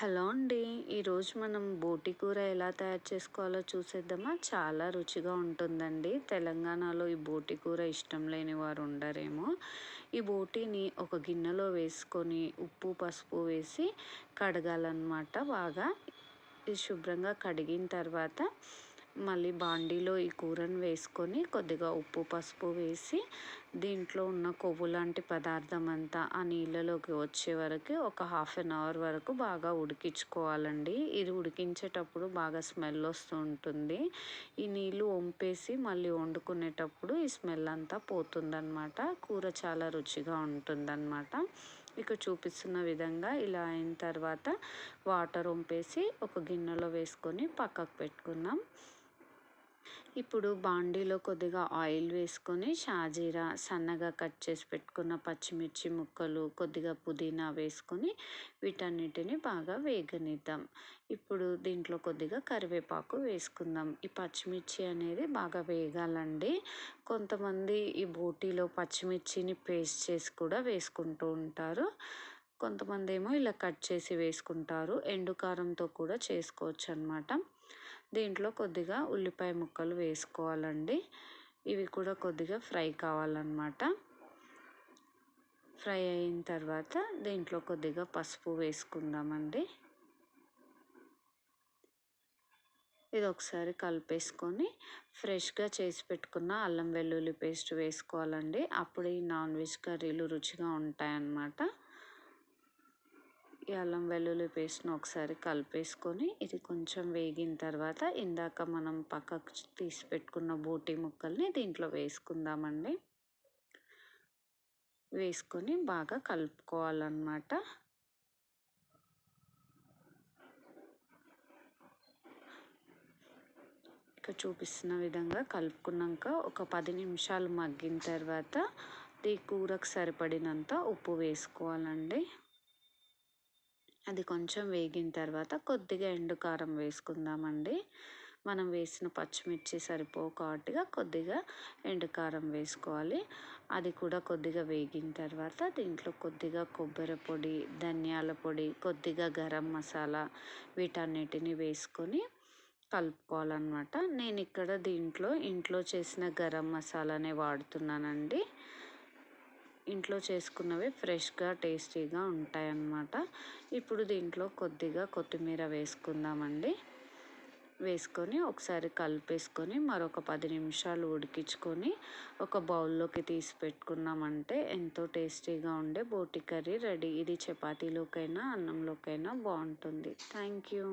Hello అండి. ఈరోజు మనం బోటి కూర ఎలా తయారు చేసుకోవాలో చూసేద్దామా? చాలా రుచిగా ఉంటుందండి. తెలంగాణలో ఈ బోటి కూర ఇష్టం లేని వారు ఉండరేమో. ఈ బోటీని ఒక గిన్నెలో వేసుకొని ఉప్పు పసుపు వేసి కడగాలన్నమాట బాగా. శుభ్రంగా కడిగిన తర్వాత మళ్ళీ బాండీలో ఈ కూరను వేసుకొని కొద్దిగా ఉప్పు పసుపు వేసి దీంట్లో ఉన్న కొవ్వు లాంటి పదార్థం అంతా ఆ నీళ్ళలోకి వచ్చే వరకు ఒక హాఫ్ అన్ అవర్ వరకు బాగా ఉడికించుకోవాలండి. ఇది ఉడికించేటప్పుడు బాగా స్మెల్ వస్తూ ఉంటుంది. ఈ నీళ్ళు వంపేసి మళ్ళీ వండుకునేటప్పుడు ఈ స్మెల్ అంతా పోతుందన్నమాట. కూర చాలా రుచిగా ఉంటుందన్నమాట. ఇక చూపిస్తున్న విధంగా ఇలా అయిన తర్వాత వాటర్ వంపేసి ఒక గిన్నెలో వేసుకొని పక్కకు పెట్టుకుందాం. ఇప్పుడు బాండీలో కొద్దిగా ఆయిల్ వేసుకొని షాజీరా సన్నగా కట్ చేసి పెట్టుకున్న పచ్చిమిర్చి ముక్కలు కొద్దిగా పుదీనా వేసుకొని వీటన్నిటిని బాగా వేగనిద్దాం. ఇప్పుడు దీంట్లో కొద్దిగా కరివేపాకు వేసుకుందాం. ఈ పచ్చిమిర్చి అనేది బాగా వేగాలండి. కొంతమంది ఈ బోటీలో పచ్చిమిర్చిని పేస్ట్ చేసి కూడా వేసుకుంటూ ఉంటారు. కొంతమంది ఏమో ఇలా కట్ చేసి వేసుకుంటారు. ఎండు కారంతో కూడా చేసుకోవచ్చు అనమాట దీంట్లో కొద్దిగా ఉల్లిపాయ ముక్కలు వేసుకోవాలండి. ఇవి కూడా కొద్దిగా ఫ్రై కావాలన్నమాట. ఫ్రై అయిన తర్వాత దీంట్లో కొద్దిగా పసుపు వేసుకుందామండి. ఇది ఒకసారి కలిపేసుకొని ఫ్రెష్గా చేసి పెట్టుకున్న అల్లం వెల్లుల్లి పేస్ట్ వేసుకోవాలండి. అప్పుడు ఈ నాన్ వెజ్ కర్రీలు రుచిగా ఉంటాయన్నమాట. ఈ అల్లం వెల్లుల్లి పేస్ట్ను ఒకసారి కలిపేసుకొని ఇది కొంచెం వేగిన తర్వాత ఇందాక మనం పక్కకు తీసి పెట్టుకున్న బోటి ముక్కల్ని దీంట్లో వేసుకుందామండి. వేసుకొని బాగా కలుపుకోవాలన్నమాట. ఇక చూపిస్తున్న విధంగా కలుపుకున్నాక ఒక పది నిమిషాలు మగ్గిన తర్వాత ఈ కూరకు సరిపడినంత ఉప్పు వేసుకోవాలండి. అది కొంచెం వేగిన తర్వాత కొద్దిగా ఎండు కారం వేసుకుందామండి. మనం వేసిన పచ్చిమిర్చి సరిపో కొద్దిగా ఎండు కారం వేసుకోవాలి. అది కూడా కొద్దిగా వేగిన తర్వాత దీంట్లో కొద్దిగా కొబ్బరి పొడి ధనియాల పొడి కొద్దిగా గరం మసాలా వీటన్నిటిని వేసుకొని కలుపుకోవాలన్నమాట. నేను ఇక్కడ దీంట్లో ఇంట్లో చేసిన గరం మసాలానే వాడుతున్నానండి. ఇంట్లో చేసుకున్నవి ఫ్రెష్గా టేస్టీగా ఉంటాయన్నమాట. ఇప్పుడు దీంట్లో కొద్దిగా కొత్తిమీర వేసుకుందామండి. వేసుకొని ఒకసారి కలిపేసుకొని మరొక పది నిమిషాలు ఉడికించుకొని ఒక బౌల్లోకి తీసి పెట్టుకున్నామంటే ఎంతో టేస్టీగా ఉండే బోటి కర్రీ రెడీ. ఇది చపాతీలోకైనా అన్నంలోకైనా బాగుంటుంది. Thank you.